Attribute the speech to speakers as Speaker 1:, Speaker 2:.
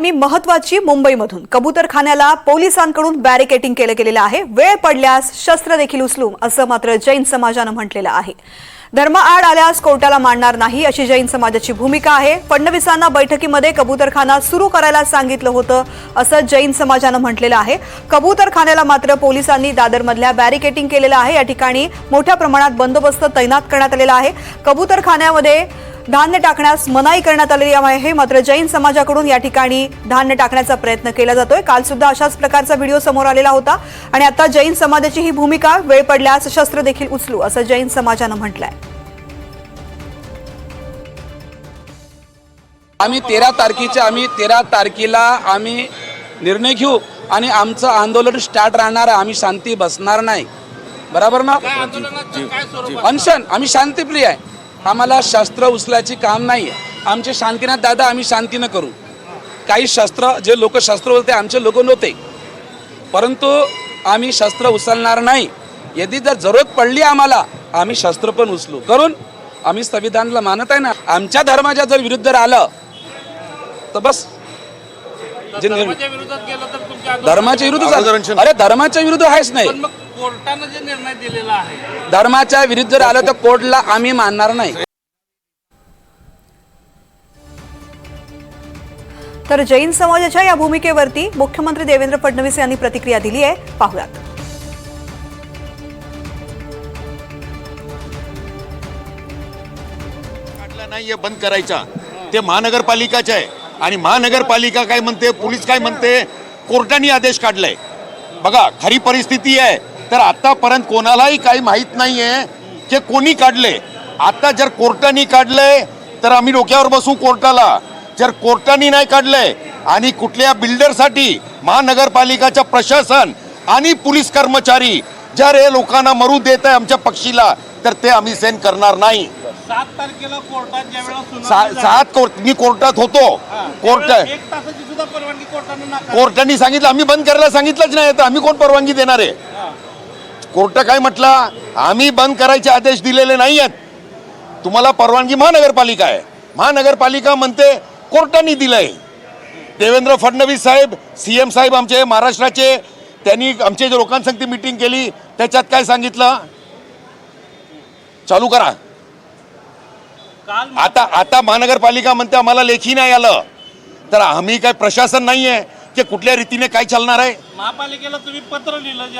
Speaker 1: मी महत्वाची मुंबईमधून. कबूतरखान्याला पोलिसांकडून बॅरिकेटिंग केलं गेलेलं आहे. वेळ पडल्यास शस्त्र देखील उचलू असं मात्र जैन समाजानं म्हटलेलं आहे. धर्म आड आल्यास कोर्टाला मांडणार नाही अशी जैन समाजाची भूमिका आहे. फडणवीसांना बैठकीमध्ये कबूतरखाना सुरू करायला सांगितलं होतं असं जैन समाजानं म्हटलेलं आहे. कबूतरखान्याला मात्र पोलिसांनी दादरमधल्या बॅरिकेटिंग केलेलं आहे. या ठिकाणी मोठ्या प्रमाणात बंदोबस्त तैनात करण्यात आलेला आहे. कबूतरखान्यामध्ये धान्य टाकण्यास मनाई करण्यात आलेली आहे. मात्र जैन समाजाकडून या ठिकाणी धान्य टाकण्याचा प्रयत्न केला जातोय. काल सुद्धा अशाच प्रकारचा व्हिडिओ समोर आलेला होता आणि आता जैन समाजाची ही भूमिका वेळ पडल्यास शस्त्र देखील उचलू असं जैन समाजानं म्हटलंय.
Speaker 2: आम्ही तेरा तारखेच्या आम्ही तेरा तारखेला आम्ही निर्णय घेऊ आणि आमचं आंदोलन स्टार्ट राहणार. आम्ही शांती बसणार नाही. बरोबर ना? अनशन आम्ही शांतीप्रिय आहे. आम्हाला शस्त्र उचलायची काम नाही आमचे शांतीनाथ दादा आम्ही शांतीनं करू. काही शस्त्र जे लोक शस्त्र होते आमचे लोक नव्हते. परंतु आम्ही शस्त्र उचलणार नाही. यदि जर जरूरत पडली आम्हाला आम्ही शस्त्र पण उचलू. करून आम्ही संविधानाला मानत आहे ना आमच्या धर्माच्या जर विरुद्ध आलं तर बस. जे
Speaker 3: धर्माच्या
Speaker 2: विरुद्ध. अरे धर्माच्या विरुद्ध आहेच नाही.
Speaker 3: कोर्टानं जे निर्णय दिलेला आहे.
Speaker 2: धर्माच्या विरुद्ध जर आलं तर कोर्टला आम्ही मानणार नाही.
Speaker 1: तर जैन समाजाच्या या भूमिकेवरती मुख्यमंत्री देवेंद्र फडणवीस यांनी प्रतिक्रिया दिली आहे. पाहुयात.
Speaker 4: काढला नाहीये बंद करायचा. ते महानगरपालिकाचे आहे. आणि महानगरपालिका काय म्हणते पोलीस काय म्हणते कोर्टाने आदेश काढलाय. बघा खरी परिस्थिती आहे. तर आतापर्यंत कोणालाही काही माहीत नाहीये की कोणी काढले. आता जर कोर्टाने काढलंय तर आम्ही डोक्यावर बसू कोर्टाला. जर कोर्टाने नाही काढलंय आणि कुठल्या बिल्डरसाठी महानगरपालिकाचं प्रशासन आणि पोलीस कर्मचारी जर हे लोकांना मरू देत आहे आमच्या पक्षीला तर ते आम्ही सेन करणार नाही.
Speaker 3: सात
Speaker 4: कोर्ट मी कोर्टात होतो. कोर्ट
Speaker 3: कोर्टानं
Speaker 4: सांगितलं आम्ही बंद करायला सांगितलंच नाही तर आम्ही कोण परवानगी देणार आहे. कोर्ट काय म्हटलं? आम्ही बंद करायचे आदेश दिलेले नाही आहेत तुम्हाला परवानगी महानगरपालिका आहे. महानगरपालिका म्हणते कोर्टाने दिलंय. देवेंद्र फडणवीस साहेब सीएम साहेब आमचे महाराष्ट्राचे त्यांनी आमचे जे लोकांसंगती मिटिंग केली त्याच्यात काय सांगितलं? चालू करा. आता आता महानगरपालिका म्हणते आम्हाला लेखी नाही आलं. तर आम्ही काय प्रशासन नाही आहे की कुठल्या रीतीने काय चालणार आहे?
Speaker 3: महापालिकेला तुम्ही पत्र लिहिलं जे